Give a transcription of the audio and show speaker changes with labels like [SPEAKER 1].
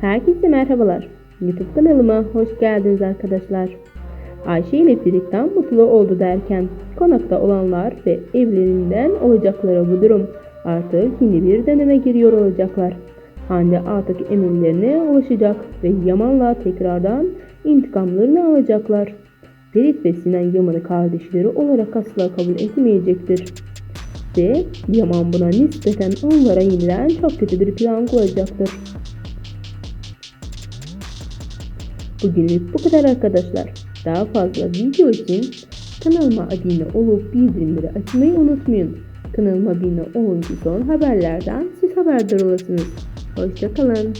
[SPEAKER 1] Herkese merhabalar. YouTube kanalıma hoş geldiniz arkadaşlar. Ayşe ile birlikten mutlu oldu derken konakta olanlar ve evlerinden olacakları bu durum artık yeni bir döneme giriyor olacaklar. Hande artık emirlerine ulaşacak ve Yaman'la tekrardan intikamlarını alacaklar. Ferit ve Sinan Yaman'ı kardeşleri olarak asla kabul etmeyecektir. Ve Yaman buna nispeten onlara yeniden çok kötü bir plan kuracaktır. Bugünlük bu kadar arkadaşlar. Daha fazla video için kanalıma abone olup bildirimleri açmayı unutmayın. Kanalıma abone olunca son haberlerden siz haberdar olasınız. Hoşçakalın.